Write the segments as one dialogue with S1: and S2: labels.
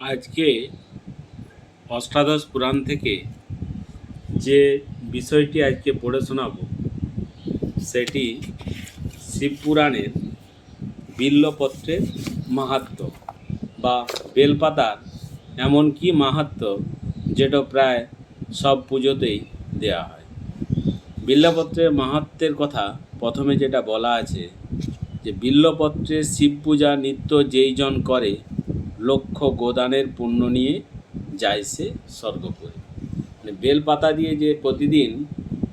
S1: আজকে অষ্টাদশ পুরাণ থেকে যে বিষয়টি আজকে পড়ে শোনাবো, সেটি শিবপুরাণের বিল্লপত্রের মাহাত্ম্য বা বেলপাতার এমন কি মাহাত্ম্য যেটা প্রায় সব পুজোতেই দেয়া হয়। বিল্লপত্রের মাহাত্ম্যের কথা প্রথমে যেটা বলা আছে যে বিল্লপত্রে শিব পূজা নিত্য যেই জন করে লক্ষ গোদানের পুণ্য নিয়ে যায় সে স্বর্গপুরে মানে বেলপাতা দিয়ে যে প্রতিদিন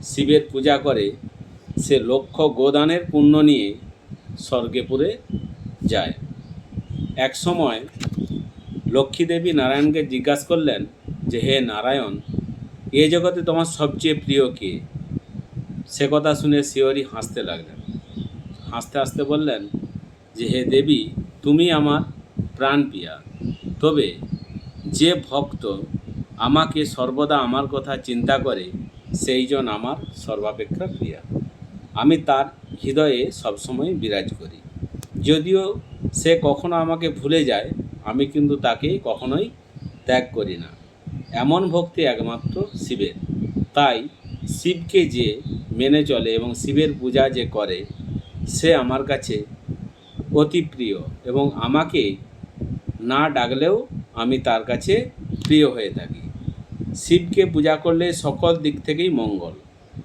S1: শিবের পূজা করে, সে লক্ষ গোদানের পুণ্য নিয়ে স্বর্গপুরে যায়। এক সময় লক্ষ্মী দেবী নারায়ণকে জিজ্ঞাসা করলেন যে, হে নারায়ণ, এ জগতে তোমার সবচেয়ে প্রিয় কে? সে কথা শুনে শিওরি হাসতে লাগলেন। হাসতে হাসতে বললেন যে, হে দেবী, তুমি আমার প্রাণ পিয়া। তবে যে ভক্ত আমাকে সর্বদা আমার কথা চিন্তা করে, সেই জন আমার সর্বাপেক্ষা প্রিয়া। আমি তার হৃদয়ে সবসময় বিরাজ করি। যদিও সে কখনো আমাকে ভুলে যায়, আমি কিন্তু তাকে কখনোই ত্যাগ করি না। এমন ভক্তি একমাত্র শিবের। তাই শিবকে যে মেনে চলে এবং শিবের পূজা যে করে, সে আমার কাছে অতি প্রিয় এবং আমাকে না ডাকলেও আমি তার কাছে প্রিয় হয়ে থাকি। শিবকে পূজা করলে সকল দিক থেকেই মঙ্গল,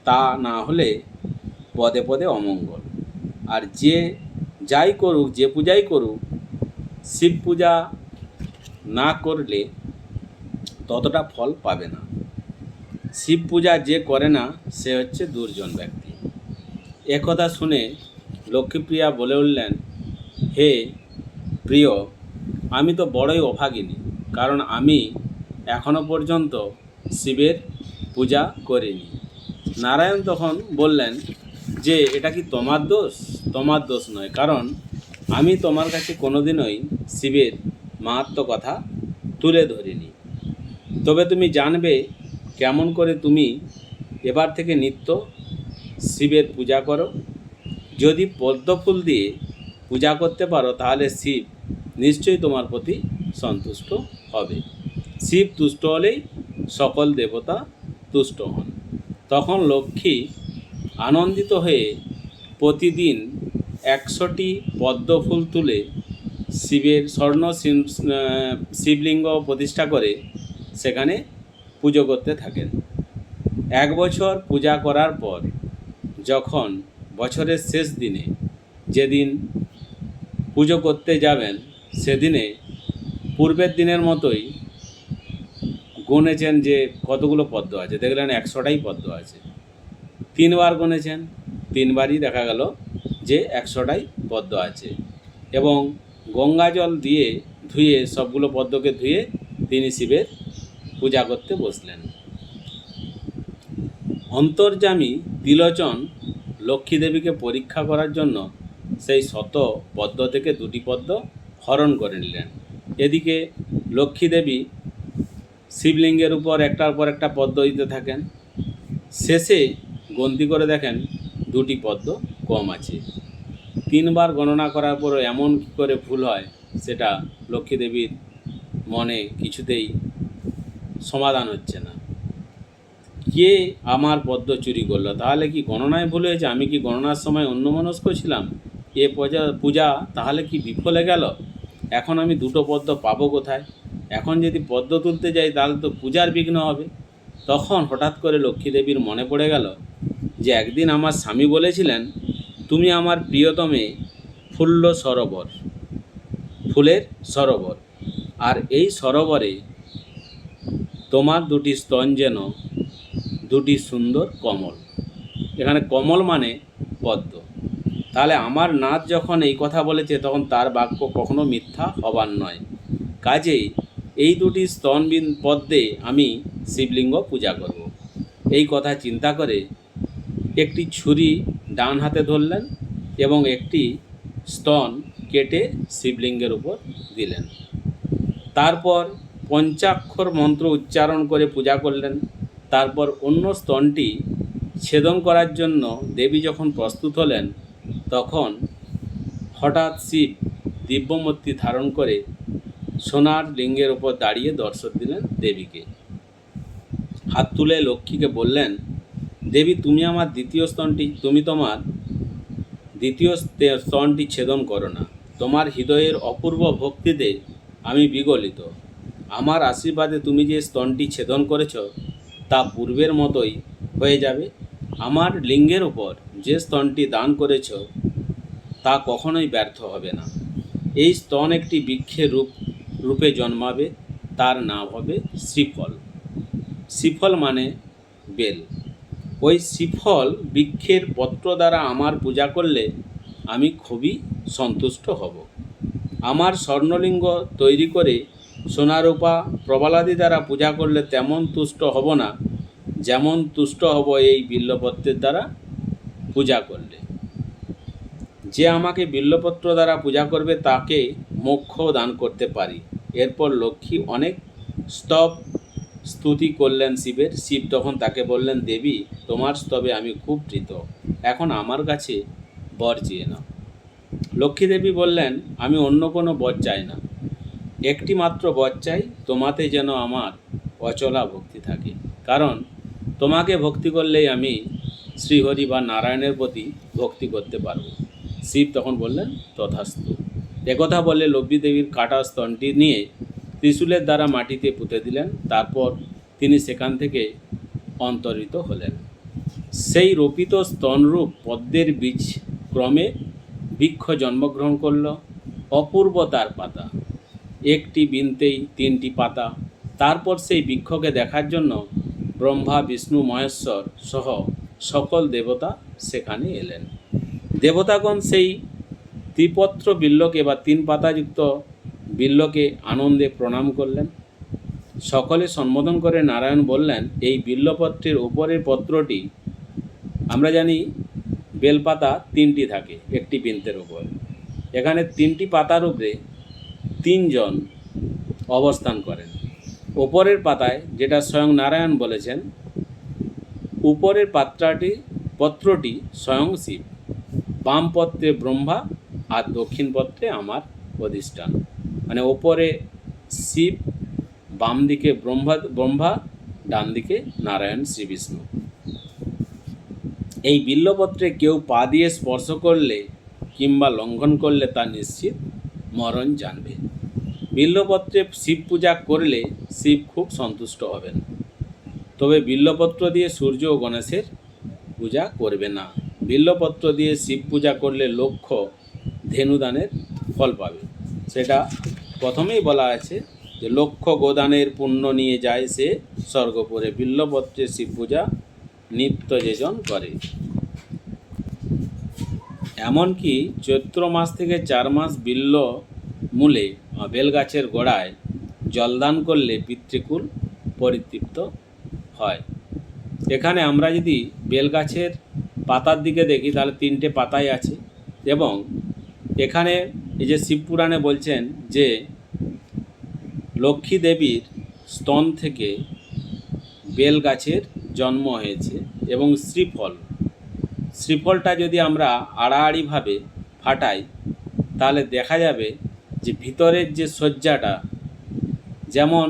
S1: তা না হলে পদে পদে অমঙ্গল। আর যে যাই করুক, যে পূজাই করুক, শিব পূজা না করলে ততটা ফল পাবে না। শিব পূজা যে করে না, সে হচ্ছে দুর্জন ব্যক্তি। একথা শুনে লক্ষ্মীপ্রিয়া বলে উঠলেন, হে প্রিয় আমি তো বড়ই অভাগিনী, কারণ আমি এখনও পর্যন্ত শিবের পূজা করিনি। নারায়ণ তখন বললেন, যে, এটা কি তোমার দোষ? তোমার দোষ নয়, কারণ আমি তোমার কাছে কোনোদিনই শিবের মাহাত্ম কথা তুলে ধরিনি। তবে তুমি জানবে কেমন করে তুমি এবার থেকে নিত্য শিবের পূজা করো। যদি পদ্ম ফুল দিয়ে পূজা করতে পারো, তাহলে শিব নিশ্চয়ই তোমার প্রতি সন্তুষ্ট হবে। শিব তুষ্ট হলেই সকল দেবতা তুষ্ট হন। তখন লক্ষ্মী আনন্দিত হয়ে প্রতিদিন একশোটি পদ্ম ফুল তুলে শিবের স্বর্ণ শিব- শিবলিঙ্গ প্রতিষ্ঠা করে সেখানে পুজো করতে থাকেন। এক বছর পূজা করার পর যখন বছরের শেষ দিনে যেদিন পুজো করতে যাবেন সেদিনে, পূর্বের দিনের মতোই গুনেছেন যে কতগুলো পদ্ম আছে, দেখলেন একশোটাই পদ্ম আছে। তিনবার গুনেছেন তিনবারই দেখা গেল যে একশোটাই পদ্ম আছে এবং গঙ্গা জল দিয়ে ধুয়ে, সবগুলো পদ্মকে ধুয়ে তিনি শিবের পূজা করতে বসলেন। অন্তর্যামী তিলোচন লক্ষ্মী দেবীকে পরীক্ষা করার জন্য সেই শত পদ্ম থেকে দুটি পদ্ম হরণ করে নিলেন। এদিকে লক্ষ্মী দেবী শিবলিঙ্গের উপর একটার পর একটা পদ্ম দিতে থাকেন। শেষে গন্তি করে দেখেন দুটি পদ্ম কম আছে। তিনবার গণনা করার পরও এমন কী করে ভুল হয় সেটা লক্ষ্মী দেবীর মনে কিছুতেই সমাধান হচ্ছে না। কে আমার পদ্ম চুরি করল? তাহলে কি গণনায় ভুল হয়েছে? আমি কি গণনার সময় অন্যমনস্ক ছিলাম? এ পূজা পূজা, তাহলে কি বিফলে গেল? এখন আমি দুটো পদ্ম পাবো কোথায়? এখন যদি পদ্ম তুলতে যাই, তাহলে তো পূজার বিঘ্ন হবে। তখন হঠাৎ করে লক্ষ্মী দেবীর মনে পড়ে গেল যে একদিন আমার স্বামী বলেছিলেন, তুমি আমার প্রিয়তমে ফুল্ল সরোবর, ফুলের সরোবর। আর এই সরোবরে তোমার দুটি স্তন যেন দুটি সুন্দর কমল। এখানে কমল মানে পদ্ম। তাহলে আমার নাথ যখন এই কথা বলেছে, তখন তার বাক্য কখনো মিথ্যা হবার নয়। কাজেই এই দুটি স্তনবিন পদ্মে আমি শিবলিঙ্গ পূজা করব। এই কথা চিন্তা করে একটি ছুরি ডান হাতে ধরলেন এবং একটি স্তন কেটে শিবলিঙ্গের উপর দিলেন। তারপর পঞ্চাক্ষর মন্ত্র উচ্চারণ করে পূজা করলেন। তারপর অন্য স্তনটি ছেদন করার জন্য দেবী যখন প্রস্তুত হলেন তখন হঠাৎ শিব দিব্যমূর্তি ধারণ করে সোনার লিঙ্গের ওপর দাঁড়িয়ে দর্শন দিলেন দেবীকে। হাত তুলে লক্ষ্মীকে বললেন, দেবী, তুমি আমার দ্বিতীয় স্তনটি, তুমি তোমার দ্বিতীয় স্তনটি ছেদন করো না। তোমার হৃদয়ের অপূর্ব ভক্তিতে আমি বিগলিত। আমার আশীর্বাদে তুমি যে স্তনটি ছেদন করেছ, তা পূর্বের মতোই হয়ে যাবে। আমার লিঙ্গের উপর যে স্তনটি দান করেছ, তা কখনোই ব্যর্থ হবে না। এই স্তন একটি বৃক্ষের রূপ, রূপে জন্মাবে, তার নাম হবে শ্রীফল। শ্রীফল মানে বেল। ওই শ্রীফল বৃক্ষের পত্র দ্বারা আমার পূজা করলে আমি খুবই সন্তুষ্ট হব। আমার স্বর্ণলিঙ্গ তৈরি করে সোনারূপা প্রবালাদি দ্বারা পূজা করলে তেমন তুষ্ট হব না, যেমন তুষ্ট হব এই বিল্লপত্রের দ্বারা পূজা করলে। যে আমাকে বিল্লপত্র দ্বারা পূজা করবে, তাকে মোক্ষ দান করতে পারি। এরপর লক্ষ্মী অনেক স্তব স্তুতি করলেন শিবের। শিব তখন তাকে বললেন, দেবী, তোমার স্তবে আমি খুব প্রীত। এখন আমার কাছে বর চেয়ে নাও। লক্ষ্মী দেবী বললেন, আমি অন্য কোনো বর চাই না। একটি মাত্র বর চাই, তোমাতে যেন আমার অচলা ভক্তি থাকে। কারণ তোমাকে ভক্তি করলেই আমি শ্রীহরি বা নারায়ণের প্রতি ভক্তি করতে পারব। শিব তখন বললেন, তথাস্তু। একথা বলে লব্ধি দেবীর কাটা স্তনটি নিয়ে ত্রিশূলের দ্বারা মাটিতে পুঁতে দিলেন। তারপর তিনি সেখান থেকে অন্তরিত হলেন। সেই রোপিত স্তনরূপ পদ্মের বীজ ক্রমে বৃক্ষ জন্মগ্রহণ করল। অপূর্ব তার পাতা। একটি বিনতেই তিনটি পাতা। তারপর সেই বৃক্ষকে দেখার জন্য ব্রহ্মা, বিষ্ণু, মহেশ্বর সহ সকল দেবতা সেখানে এলেন। দেবতাগণ সেই ত্রিপত্র বিল্লকে বা তিন পাতাযুক্ত বিল্লকে আনন্দে প্রণাম করলেন। সকলে সম্বোধন করে নারায়ণ বললেন, এই বিল্লপত্রের উপরের পত্রটি, আমরা জানি বেলপাতা তিনটি থাকে, একটি বৃন্তের উপর। এখানে তিনটি পাতার উপরে তিনজন অবস্থান করেন। ওপরের পাতায় যেটা স্বয়ং নারায়ণ বলেছেন উপরের পাত্রাটি, পত্রটি স্বয়ং শিব। বাম পত্রে ব্রহ্মা আর দক্ষিণ পত্রে আমার অধিষ্ঠান। মানে ওপরে শিব, বাম দিকে ব্রহ্মা ব্রহ্মা, ডান দিকে নারায়ণ, শ্রী বিষ্ণু। এই বিল্লপত্রে কেউ পা দিয়ে স্পর্শ করলে কিংবা লঙ্ঘন করলে তা নিশ্চিত মরণ জানবে। বিল্লপত্রে শিব পূজা করলে শিব খুব সন্তুষ্ট হবেন। তবে বিল্লপত্র দিয়ে সূর্য ও গণেশের পূজা করবে না। বিল্লপত্র দিয়ে শিব পূজা করলে লক্ষ্য ধেনুদানের ফল পাবে। সেটা প্রথমেই বলা আছে যে লক্ষ গোদানের পুণ্য নিয়ে যায় সে স্বর্গপুরে বিল্লপত্রে শিব পূজা নিত্য যেজন করে। এমনকি চৈত্র মাস থেকে চার মাস বিল্ল মূলে বা বেলগাছের গোড়ায় জলদান করলে পিতৃকুল পরিতৃপ্ত হয়। এখানে আমরা যদি বেলগাছের পাতার দিকে দেখি, তাহলে তিনটে পাতাই আছে এবং এখানে এই যে শিবপুরাণে বলছেন যে লক্ষ্মী দেবীর স্তন থেকে বেল গাছের জন্ম হয়েছে এবং শ্রীফল। শ্রীফলটা যদি আমরা আড়াআড়িভাবে ফাটাই, তাহলে দেখা যাবে যে ভিতরের যে সজ্জাটা যেমন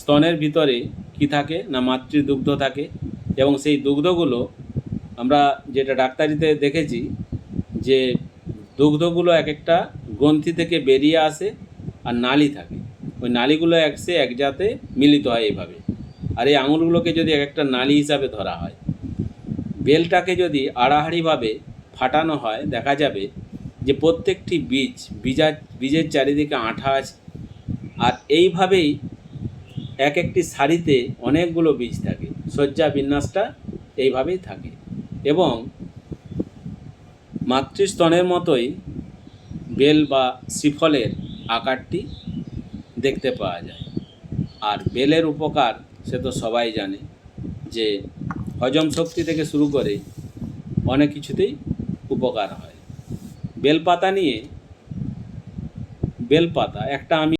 S1: স্তনের ভিতরে কি থাকে? না মাতৃদুগ্ধ থাকে? এবং সেই দুগ্ধগুলো আমরা যেটা ডাক্তারিতে দেখেছি যে দুগ্ধগুলো এক একটা গ্রন্থি থেকে বেরিয়ে আসে আর নালি থাকে। ওই নালিগুলো একসে এক জাতে মিলিত হয় এইভাবে। আর এই আঙুলগুলোকে যদি এক একটা নালি হিসাবে ধরা হয়, বেলটাকে যদি আড়াহাড়িভাবে ফাটানো হয়, দেখা যাবে যে প্রত্যেকটি বীজ, বীজা, বীজের চারিদিকে আঠা আছে আর এইভাবেই এক একটি সারিতে অনেকগুলো বীজ থাকে। শয্যা বিন্যাসটা এইভাবেই থাকে। এবং মাতৃস্তনের মতোই বেল বা শ্রীফলের আকারটি দেখতে পাওয়া যায়। আর বেলের উপকার সে তো সবাই জানে যে হজম শক্তি থেকে শুরু করে অনেক কিছুতেই উপকার হয়। বেলপাতা নিয়ে বেলপাতা, একটা আমি